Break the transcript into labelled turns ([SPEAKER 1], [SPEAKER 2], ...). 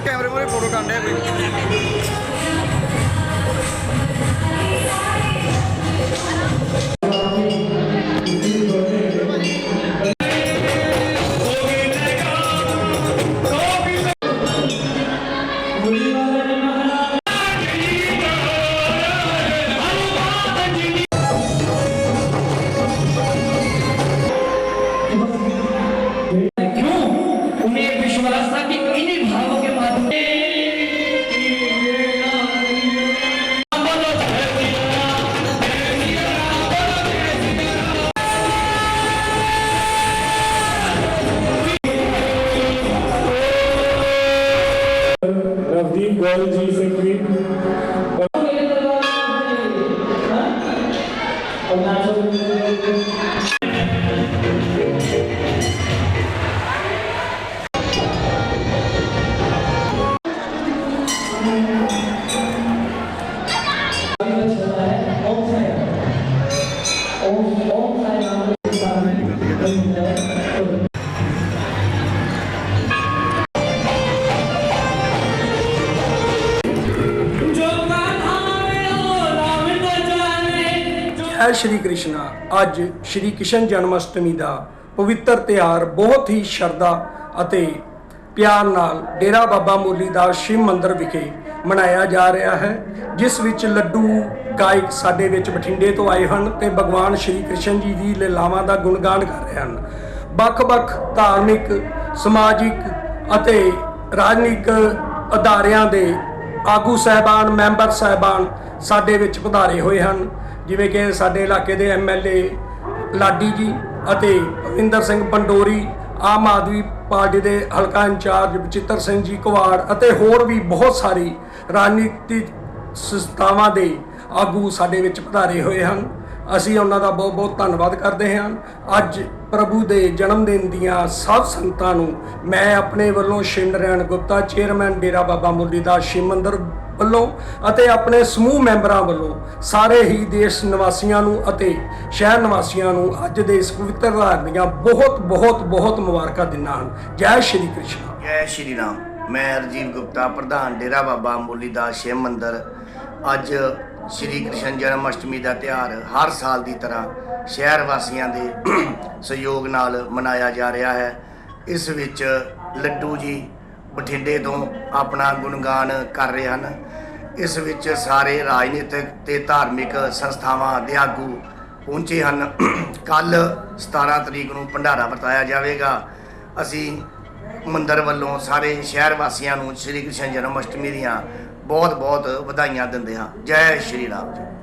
[SPEAKER 1] ਕੈਮਰੇ ਮੂਰੇ ਫੋਟੋ ਕਰਨ ਡਿਆ ਕੋਈ?
[SPEAKER 2] well G Secret. All,
[SPEAKER 3] all time, all time, all time.
[SPEAKER 4] ਜੈ ਸ਼੍ਰੀ ਕ੍ਰਿਸ਼ਨਾ। ਅੱਜ ਸ਼੍ਰੀ ਕ੍ਰਿਸ਼ਨ ਜਨਮ ਅਸ਼ਟਮੀ ਦਾ ਪਵਿੱਤਰ ਤਿਉਹਾਰ ਬਹੁਤ ਹੀ ਸ਼ਰਧਾ ਅਤੇ ਪਿਆਰ ਨਾਲ ਡੇਰਾ ਬਾਬਾ ਮੋਲੀ ਦਾ ਸ਼ਿਵ ਮੰਦਿਰ ਵਿਖੇ ਮਨਾਇਆ ਜਾ ਰਿਹਾ ਹੈ, ਜਿਸ ਵਿੱਚ ਲੱਡੂ, ਗਾਇਕ ਸਾਡੇ ਵਿੱਚ ਬਠਿੰਡੇ ਤੋਂ ਆਏ ਹਨ ਤੇ ਭਗਵਾਨ ਸ਼੍ਰੀ ਕ੍ਰਿਸ਼ਨ ਜੀ ਦੀ ਲੀਲਾਵਾਂ ਦਾ ਗੁਣਗਾਨ ਕਰ ਰਹੇ ਹਨ। ਵੱਖ-ਵੱਖ ਧਾਰਮਿਕ, ਸਮਾਜਿਕ ਅਤੇ ਰਾਜਨੀਤਿਕ ਅਦਾਰਿਆਂ ਦੇ ਆਗੂ ਸਹਿਬਾਨ, ਮੈਂਬਰ ਸਹਿਬਾਨ ਸਾਡੇ ਵਿੱਚ ਪਧਾਰੇ ਹੋਏ ਹਨ। ਜਿਵੇਂ ਕਿ ਸਾਡੇ ਇਲਾਕੇ ਦੇ ਐਮਐਲਏ ਲਾਡੀ ਜੀ ਅਤੇ ਭਵਿੰਦਰ ਸਿੰਘ ਪੰਡੋਰੀ, ਆਮ ਆਦਮੀ ਪਾਰਟੀ ਦੇ ਹਲਕਾ ਇੰਚਾਰਜ ਬਚਿੱਤਰ ਸਿੰਘ ਜੀ ਕੁਵਾੜ ਅਤੇ ਹੋਰ ਵੀ ਬਹੁਤ ਸਾਰੀ ਰਾਜਨੀਤਿਕ ਸੰਸਥਾਵਾਂ ਦੇ ਆਗੂ ਸਾਡੇ ਵਿੱਚ ਪਧਾਰੇ ਹੋਏ ਹਨ। ਅਸੀਂ ਉਹਨਾਂ ਦਾ ਬਹੁਤ ਬਹੁਤ ਧੰਨਵਾਦ ਕਰਦੇ ਹਾਂ। ਅੱਜ ਪ੍ਰਭੂ ਦੇ ਜਨਮ ਦਿਨ ਦੀਆਂ ਸਭ ਸੰਗਤਾਂ ਨੂੰ ਮੈਂ ਆਪਣੇ ਵੱਲੋਂ ਸ਼ਿਵ ਨਾਰਾਇਣ ਗੁਪਤਾ, ਚੇਅਰਮੈਨ ਡੇਰਾ ਬਾਬਾ ਮੁਰਲੀ ਦਾ ਸ਼ਿਵ ਮੰਦਿਰ ਵੱਲੋਂ ਅਤੇ ਆਪਣੇ ਸਮੂਹ ਮੈਂਬਰਾਂ ਵੱਲੋਂ ਸਾਰੇ ਹੀ ਦੇਸ਼ ਨਿਵਾਸੀਆਂ ਨੂੰ ਅਤੇ ਸ਼ਹਿਰ ਨਿਵਾਸੀਆਂ ਨੂੰ ਅੱਜ ਦੇ ਇਸ ਪਵਿੱਤਰ ਦਿਹਾੜ ਦੀਆਂ ਬਹੁਤ ਬਹੁਤ ਬਹੁਤ ਮੁਬਾਰਕਾਂ ਦਿੰਦਾ ਹਾਂ। ਜੈ ਸ਼੍ਰੀ ਕ੍ਰਿਸ਼ਨ।
[SPEAKER 1] ਜੈ ਸ਼੍ਰੀ ਰਾਮ। ਮੈਂ ਰਜੀਵ ਗੁਪਤਾ, ਪ੍ਰਧਾਨ ਡੇਰਾ ਬਾਬਾ ਮੁਰਲੀ ਦਾ ਸ਼ਿਵ ਮੰਦਿਰ। ਅੱਜ ਸ਼੍ਰੀ ਕ੍ਰਿਸ਼ਨ ਜਨਮ ਅਸ਼ਟਮੀ ਦਾ ਤਿਉਹਾਰ ਹਰ ਸਾਲ ਦੀ ਤਰ੍ਹਾਂ ਸ਼ਹਿਰ ਵਾਸੀਆਂ ਦੇ ਸਹਿਯੋਗ ਨਾਲ ਮਨਾਇਆ ਜਾ ਰਿਹਾ ਹੈ। ਇਸ ਵਿੱਚ ਲੱਡੂ ਜੀ ਬਠਿੰਡੇ ਤੋਂ ਆਪਣਾ ਗੁਣਗਾਨ ਕਰ ਰਹੇ ਹਨ। ਇਸ ਵਿੱਚ ਸਾਰੇ ਰਾਜਨੀਤਿਕ ਤੇ ਧਾਰਮਿਕ ਸੰਸਥਾਵਾਂ ਦੇ ਆਗੂ ਪਹੁੰਚੇ ਹਨ। ਕੱਲ 17 ਤਰੀਕ ਨੂੰ ਭੰਡਾਰਾ ਵਰਤਾਇਆ ਜਾਵੇਗਾ। ਅਸੀਂ ਮੰਦਰ ਵੱਲੋਂ ਸਾਰੇ ਸ਼ਹਿਰ ਵਾਸੀਆਂ ਨੂੰ ਸ੍ਰੀ ਕ੍ਰਿਸ਼ਨ ਜਨਮ ਅਸ਼ਟਮੀ ਦੀਆਂ ਬਹੁਤ ਬਹੁਤ ਵਧਾਈਆਂ ਦਿੰਦੇ ਹਾਂ। ਜੈ ਸ਼੍ਰੀ ਰਾਮ ਜੀ।